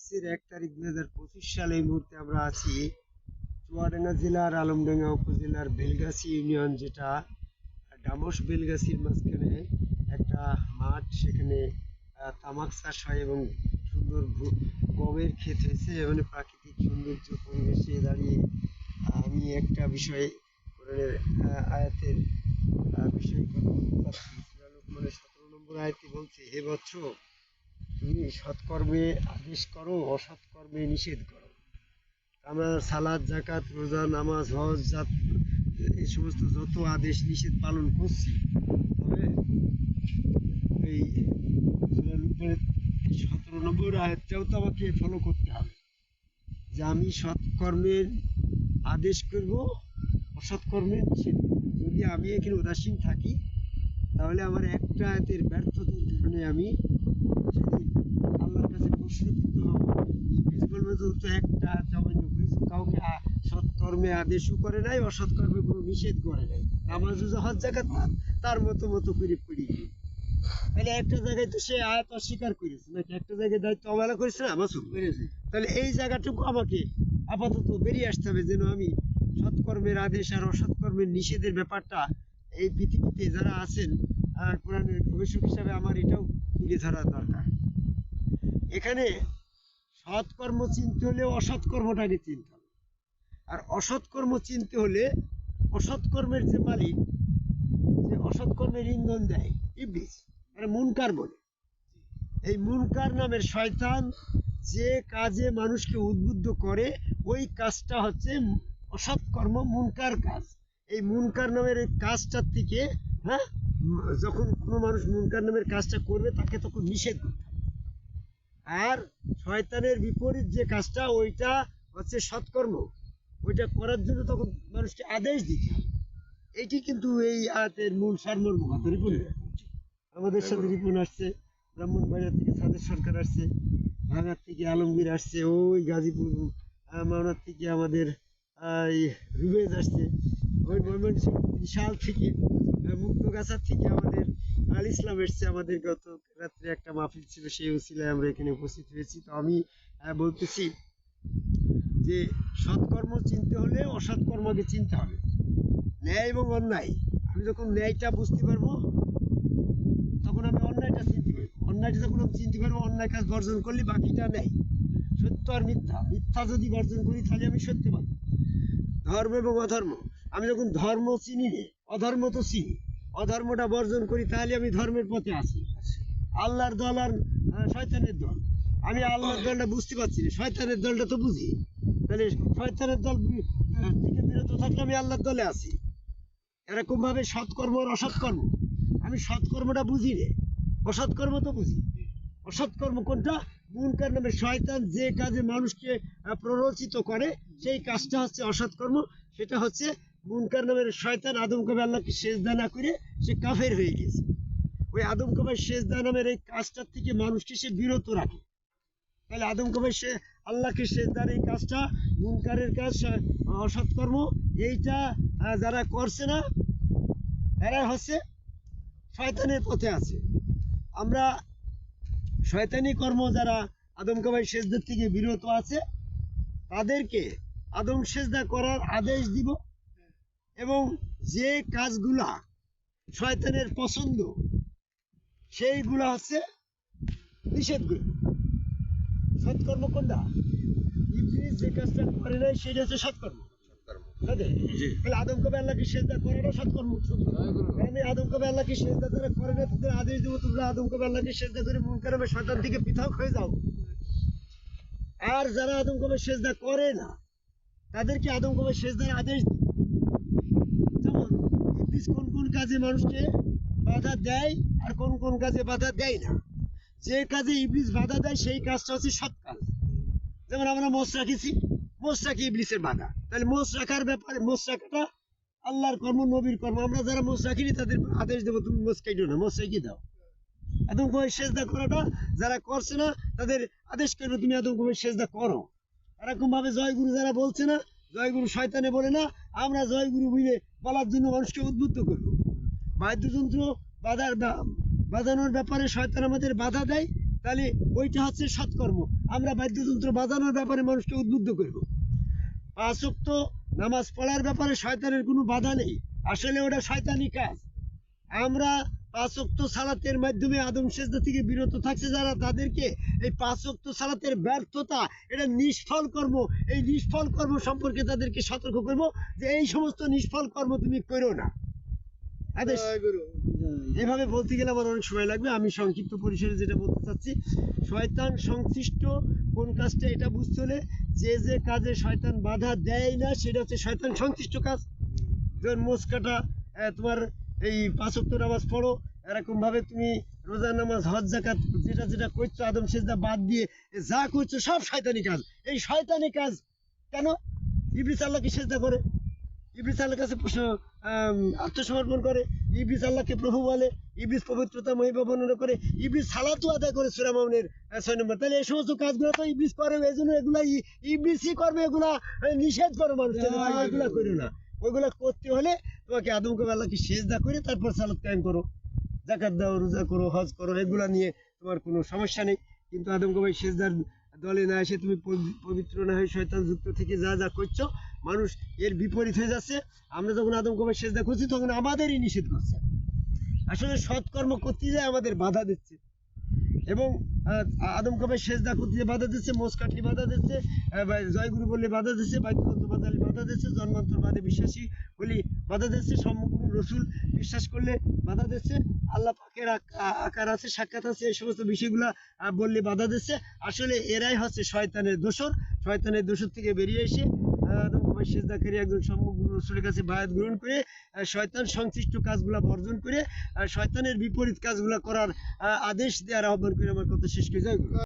মার্চের এক তারিখ দুই হাজার পঁচিশ সালে এই মুহূর্তে আমরা আছি চুয়াডাঙ্গা জেলার আলমডাঙ্গা উপজেলার বেলগাছি ইউনিয়ন, যেটা ডামস বেলগাছির মাঝখানে একটা মাঠ, সেখানে তামাক চাষ হয় এবং সুন্দর গমের ক্ষেত হয়েছে। এবং প্রাকৃতিক সৌন্দর্য, পরিবেশে দাঁড়িয়ে আমি একটা বিষয়ে কোরআনের আয়াতের বিষয়ে কথা বলতে চাচ্ছি। সতেরো নম্বর আয়াতে বলছে, হে বৎস তুমি সৎকর্মে আদেশ করো, অসৎকর্মে নিষেধ করো আমরা সালাদ জাকাত রোজা, নামাজ, হজ, জাত, এই সমস্ত যত আদেশ, নিষেধ পালন করছি, তবে এই সতেরো নম্বর আয়াতটাও তো আমাকে ফলো করতে হবে, যে আমি সৎকর্মের আদেশ করব অসৎকর্মের নিষেধ। যদি আমি এখানে উদাসীন থাকি, তাহলে আমার একটা আয়াতের ব্যর্থতার কারণে আমি সেদিন আল্লাহর কাছে প্রশ্নবিদ্ধ হব তো একটা কাউকে সৎকর্মে আদেশও করে নাই, অসৎকর্মে কোনো নিষেধ করে নাই। হজ তার- মতো মতো করে পড়ি তাহলে একটা জায়গায় তো সে আয়াত অস্বীকার করেছে, নাকি একটা জায়গায় দায়িত্ব অবহেলা করেছে না? করেছে। তাহলে এই জায়গাটুকু আমাকে আপাতত বেরিয়ে আসতে হবে, যেন আমি সৎকর্মের আদেশ আর অসৎকর্মের নিষেধের ব্যাপারটা এই পৃথিবীতে যারা আছেন কোরআনের গবেষক হিসাবে আমার এটাও তুলে ধরা দরকার। এখানে সৎকর্ম চিনতে হলে অসৎ কর্মটাকে চিনতে হবে। আর অসৎ কর্ম চিনতে হলে অসৎ কর্মের যে মালিক, যে অসৎ কর্মের ইন্ধন দেয়, ইবলিস মানে মুনকার বলে। এই মুনকার নামের শয়তান যে কাজে মানুষকে উদ্বুদ্ধ করে, ওই কাজটা হচ্ছে অসৎ কর্ম মুনকার কাজ। এই মুনকার নামের এই কাজটার থেকে হ্যাঁ যখন কোনো মানুষ মুনকার নামের কাজটা করবে, তাকে তখন নিষেধ করতে আর শয়তানের বিপরীত যে কাজটা ওইটা হচ্ছে সৎকর্ম। ওইটা করার জন্য তখন মানুষকে আদেশ দিতে হবে এটি কিন্তু এই আয়াতের মূল সারমর্ম কথা রিপুন আমাদের সাথে রিপুন আসছে ব্রাহ্মণবাড়িয়া থেকে সাদের সরকার আসছে ভাঙার থেকে আলমগীর আসছে ওই গাজীপুর মাওনার থেকে আমাদের এই রুবেজ আসছে। ওই ময়মনসিংহ বিশাল থেকে মুক্তগাছার থেকে আমাদের আল ইসলাম এসছে আমাদের গত রাত্রে একটা মাহফিল ছিল, সেই উসিলায় আমরা এখানে উপস্থিত হয়েছি। তো আমি বলতেছি যে সৎকর্ম চিনতে হলে অসৎকর্মকে চিনতে হবে। ন্যায় এবং অন্যায়। আমি যখন ন্যায়টা বুঝতে পারব, তখন আমি অন্যায়টা চিনতে পারব। অন্যায়টা যখন আমি চিনতে পারব, অন্যায় কাজ বর্জন করলে বাকিটা নেই সত্য আর মিথ্যা। মিথ্যা যদি বর্জন করি, তাহলে আমি সত্যবাদী। ধর্ম এবং অধর্ম। আমি যখন ধর্ম চিনি নে, অধর্ম তো চিনি। অধর্মটা বর্জন করি, তাহলে আমি ধর্মের পথে আছি। আল্লাহর দল আর শয়তানের দল। আমি আল্লাহর দলটা বুঝতে পারছি না। শয়তানের দলটা তো বুঝি। তাহলে শয়তানের দল থেকে বিরত থাকলে আমি আল্লাহর দলে আছি। এরকম ভাবে সৎকর্ম আর অসৎকর্ম। আমি সৎকর্মটা বুঝি রে। অসৎকর্ম তো বুঝি। অসৎকর্ম কোনটা? মুনকার নামে শয়তান যে কাজে মানুষকে প্ররোচিত করে, সেই কাজটা হচ্ছে অসৎকর্ম। সেটা হচ্ছে মুনকার নামের শয়তান আদম কবে আল্লাহকে সেজদা না করে সে কাফের হয়ে গেছে। ওই আদম কবে সেজদা নামের এই কাজটার থেকে মানুষকে সে বিরত রাখে। তাহলে আদম কবে সে আল্লাহকে সেজদার এই কাজটা, মুনকারের কাজ অসৎকর্ম এইটা যারা করছে না এরা হচ্ছে শয়তানের পথে আছে। আমরা শয়তানি কর্ম যারা আদম কাবাই সেজদার থেকে বিরত আছে, তাদেরকে আদম সেজদা করার আদেশ দিব। এবং যে কাজগুলা শয়তানের পছন্দ সেইগুলা হচ্ছে নিষেধ করব সৎকর্ম কোনটা? ইবলিস যে কাজটা করে নাই সেটা হচ্ছে সৎকর্ম। তাহলে আদম কবে আল্লাহকে সেজদা করাটা সৎকর্ম? আমি আদম কবে আল্লাহকে সেজদা করে করে না তোদের আদেশ দেবো তোমরা আদম কবে আল্লাহকে সেজদা করে মন শয়তান থেকে পৃথক হয়ে যাও। আর যারা আদম কবে সেজদা করে না তাদেরকে আদম কবে সেজদার আদেশ দিই ইবলিস কোন কোন কাজে মানুষকে বাধা দেয় আর কোন কোন কাজে বাধা দেয় না। যে কাজে ইবলিস বাধা দেয়, সেই কাজটা হচ্ছে সৎ কাজ। যেমন আমরা মোষ রাখেছি, মোষ রাখি ইবলিসের বাধা। তাহলে মোষ রাখার ব্যাপারে, মোষ রাখাটা আল্লাহর কর্ম, নবীর কর্ম। আমরা যারা মোষ রাখিনি, তাদের আদেশ দেবো, তুমি মোষ কাইটো না, মোষ রেখে দাও। আদম কবে সেজদা করাটা যারা করছে না, তাদের আদেশ করবে, তুমি আদম কবে সেজদা করো? এরকম ভাবে জয়গুরু যারা বলছে না, জয়গুরু শয়তানে বলে না, আমরা জয়গুরু বুঝে বলার জন্য মানুষকে উদ্বুদ্ধ করব। বাদ্যযন্ত্র বাধার বাজানোর ব্যাপারে শয়তান আমাদের বাধা দেয়, তাহলে ওইটা হচ্ছে সৎকর্ম। আমরা বাদ্যযন্ত্র বাজানোর ব্যাপারে মানুষকে উদ্বুদ্ধ করব। ওয়াক্ত নামাজ পড়ার ব্যাপারে শয়তানের কোনো বাধা নেই। আসলে ওটা শয়তানি কাজ। আমরা পাঁচ সালাতের মাধ্যমে আদম সেজদা থেকে বিরত থাকছে যারা, তাদেরকে এই পাঁচ ওয়াক্ত সালাতের ব্যর্থতা, এটা নিষ্ফল কর্ম। এই নিষ্ফল কর্ম সম্পর্কে তাদেরকে সতর্ক করব যে এই সমস্ত নিষ্ফল কর্ম তুমি করো না। এভাবে বলতে গেলে আমার অনেক সময় লাগবে। আমি সংক্ষিপ্ত পরিসরে যেটা বলতে চাচ্ছি, শয়তান সংশ্লিষ্ট কোন কাজটা এটা বুঝতে হলে যে যে কাজে শয়তান বাধা দেয় না, সেটা হচ্ছে শয়তান সংশ্লিষ্ট কাজ। যেমন মোষ কাটা তোমার এই পাঁচ ওয়াক্ত নামাজ পড়ো এরকম ভাবে তুমি রোজা নামাজ হজ জাকাত যেটা যেটা করছ আদম সেজদা বাদ দিয়ে যা করছ সব শয়তানি কাজ। এই শয়তানি কাজ কেন? ইবলিস আল্লাহকে সেজদা করে। ইবলিস আল্লাহর কাছে আত্মসমর্পণ করে। ইবলিস আল্লাহকে প্রভু বলে। ইবলিস পবিত্রতা মহিমা বর্ণনা করে। ইবলিস সালাতু আদায় করে সুরা মামুনের ছয় নম্বর। তাহলে এই সমস্ত কাজগুলো তো ইবলিস করে এই জন্য এগুলা ইবলিসই করবে এগুলা নিষেধ করো মানুষকে এগুলা করো না। ওইগুলা করতে হলে তোমাকে আদম কবে আল্লাহকে সেজদা করে তারপর সালাত কায়েম করো জাকাত দাও, রোজা করো, হজ করো, এগুলা নিয়ে তোমার কোনো সমস্যা নেই। কিন্তু আদম কবে সেজদার দলে না এসে তুমি পবিত্র না হয়ে শয়তান যুক্ত থেকে যা যা করছ, মানুষ এর বিপরীত হয়ে যাচ্ছে। আমরা যখন আদম কবে সেজদা করছি, তখন আমাদেরই নিষেধ করছে। আসলে সৎকর্ম করতে যায় আমাদের বাধা দিচ্ছে। এবং আদম কবে সেজদা করতে বাধা দিচ্ছে কাটলি বাধা দিচ্ছে জয়গুরু বললে বাধা দিচ্ছে বাদ্যযন্ত্র বাধা দিচ্ছে জন্মান্তর বাদে বিশ্বাসী বলি বাধা দিচ্ছে সম্মুখ রসুল বিশ্বাস করলে বাধা দিচ্ছে আল্লাহ পাকের আকার আছে, সাক্ষাৎ আছে, এই সমস্ত বিষয়গুলা বললে বাধা দিচ্ছে আসলে এরাই হচ্ছে শয়তানের দোসর শয়তানের দোসর থেকে বেরিয়ে এসে একজন সম্মুখ রসুলের কাছে বায়াত গ্রহণ করে শয়তান সংশ্লিষ্ট কাজগুলা বর্জন করে শয়তানের বিপরীত কাজগুলা করার আদেশ দেওয়ার আহ্বান করে। আমার কথা শেষ করে যাই